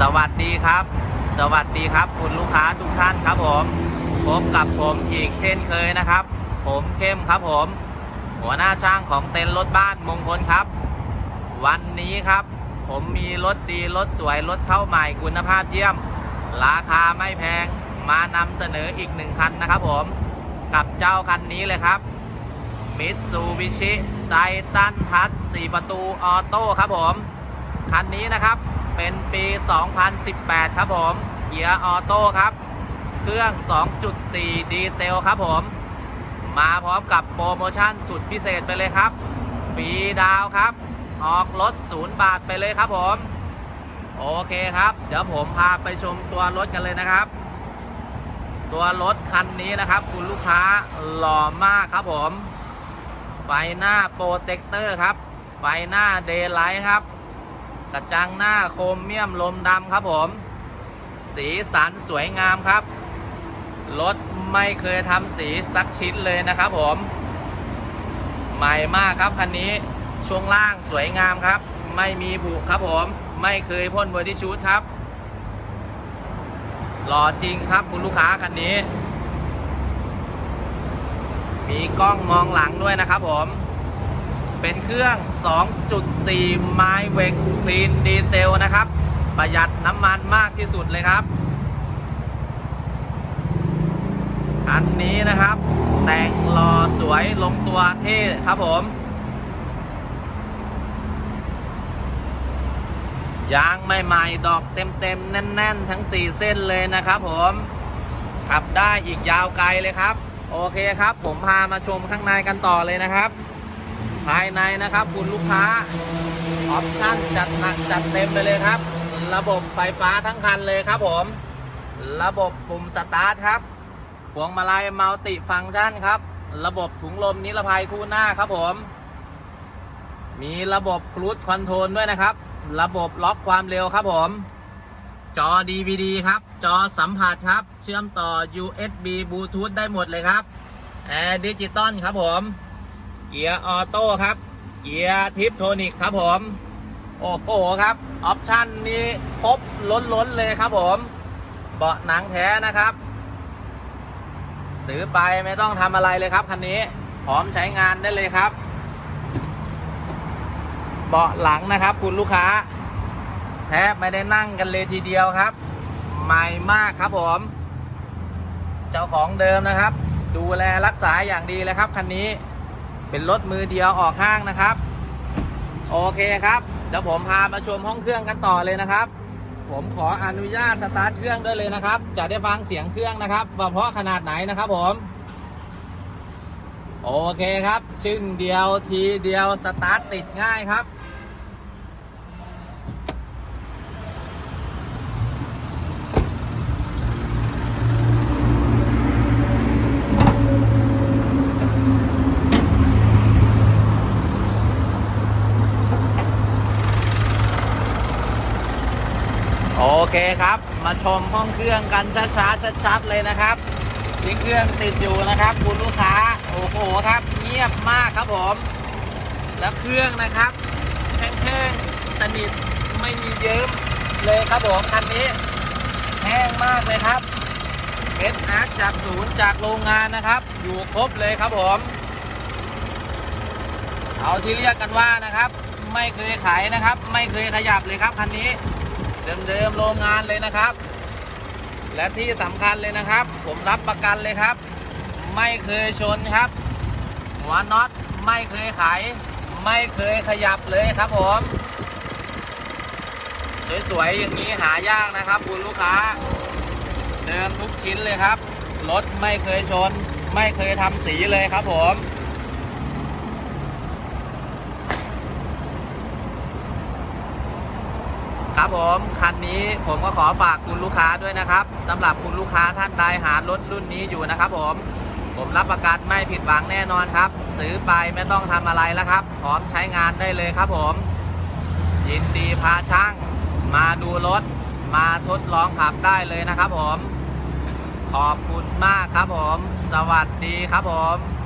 สวัสดีครับ สวัสดีครับ คุณลูกค้าทุกท่านครับผมพบกับผมอีกเช่นเคยนะครับ ผมเข้มครับผม หัวหน้าช่างของเต็นท์รถบ้านมงคลครับ วันนี้ครับ ผมมีรถดีรถสวยรถเข้าใหม่คุณภาพเยี่ยม ราคาไม่แพงมานำเสนออีกหนึ่งคันนะครับผม กับเจ้าคันนี้เลยครับมิตซูบิชิไ i ตันพัท4ประตูออโต้ครับผม คันนี้นะครับ เป็นปี 2018 ครับผมเกียร์ออโต้ครับ เครื่อง 2.4 ดีเซลครับผม มาพร้อมกับโปรโมชั่นสุดพิเศษไปเลยครับฟรีดาวครับ ออกรถ0บาทไปเลยครับผม โอเคครับ เดี๋ยวผมพาไปชมตัวรถกันเลยนะครับ ตัวรถคันนี้นะครับ คุณลูกค้าหล่อมากครับผม ไฟหน้าโปรเทคเตอร์ครับ ไฟหน้าเดย์ไลท์ครับ กระจังหน้าโครเมียมลมดำครับผม สีสันสวยงามครับ รถไม่เคยทำสีสักชิ้นเลยนะครับผม ใหม่มากครับคันนี้ช่วงล่างสวยงามครับ ไม่มีผุครับผม ไม่เคยพ่นเบอร์ที่ชูดครับหล่อจริงครับคุณลูกค้าคันนี้ มีกล้องมองหลังด้วยนะครับผม เป็นเครื่อง 2.4 ไมล์เวกคลีนดีเซลนะครับ ประหยัดน้ำมันมากที่สุดเลยครับ อันนี้นะครับ แต่งหล่อสวยลงตัวเท่ครับผมยางใหม่ๆ ดอกเต็มๆ แน่นๆ ทั้ง 4 เส้นเลยนะครับผม ขับได้อีกยาวไกลเลยครับ โอเคครับ ผมพามาชมข้างในกันต่อเลยนะครับ ภายในนะครับ คุณลูกค้า ออปชั่นจัดหนักจัดเต็มไปเลยครับ ระบบไฟฟ้าทั้งคันเลยครับผม ระบบปุ่มสตาร์ทครับพวงมาลัยมัลติฟังก์ชันครับ ระบบถุงลมนิรภัยคู่หน้าครับผม มีระบบครูดคอนโทรลด้วยนะครับ ระบบล็อกความเร็วครับผม จอ DVD ครับ จอสัมผัสครับ เชื่อมต่อ USB บลูทูธได้หมดเลยครับแอร์ดิจิตอลครับผม เกียร์ออโต้ครับ เกียร์ทิปโทนิกครับผม โอ้โหครับ ออปชั่นนี้ครบล้นๆเลยครับผม เบาะหนังแท้นะครับ ซื้อไปไม่ต้องทำอะไรเลยครับคันนี้พร้อมใช้งานได้เลยครับเบาะหลังนะครับ คุณลูกค้า แทบไม่ได้นั่งกันเลยทีเดียวครับ ใหม่มากครับผม เจ้าของเดิมนะครับ ดูแลรักษาอย่างดีเลยครับคันนี้ เป็นรถมือเดียวออกห้างนะครับ โอเคครับเดี๋ยวผมพามาชมห้องเครื่องกันต่อเลยนะครับ ผมขออนุญาตสตาร์ทเครื่องด้วยเลยนะครับ จะได้ฟังเสียงเครื่องนะครับว่าเพราะขนาดไหนนะครับผม โอเคครับ ชึ่งเดียวทีเดียวสตาร์ทติดง่ายครับ เคครับ มาชมห้องเครื่องกันช้าๆชัดๆเลยนะครับที่เครื่องติดอยู่นะครับ คุณลูกค้าโอ้โหครับ เงียบมากครับผม แล้วเครื่องนะครับแห้งๆสนิทไม่มีเยิ้มเลยครับผมคันนี้ แห้งมากเลยครับเอสอาร์จากศูนย์จากโรงงานนะครับ อยู่ครบเลยครับผมเอาที่เรียกกันว่านะครับ ไม่เคยขายนะครับ ไม่เคยขยับเลยครับคันนี้ เดิมๆโรงงานเลยนะครับ และที่สำคัญเลยนะครับ ผมรับประกันเลยครับ ไม่เคยชนครับ หัวน็อตไม่เคยไขไม่เคยขยับเลยครับผมสวยๆอย่างนี้หายากนะครับคุณลูกค้า เดิมทุกชิ้นเลยครับรถไม่เคยชน ไม่เคยทำสีเลยครับผม ครับผมคันนี้ผมก็ขอฝากคุณลูกค้าด้วยนะครับสำหรับคุณลูกค้าท่านใดหารถรุ่นนี้อยู่นะครับ ผม ผมรับประกันไม่ผิดหวังแน่นอนครับ ซื้อไปไม่ต้องทำอะไรแล้วครับ พร้อมใช้งานได้เลยครับผม ยินดีพาช่าง มาดูรถ มาทดลองขับได้เลยนะครับ ผม ขอบคุณมากครับผม สวัสดีครับผม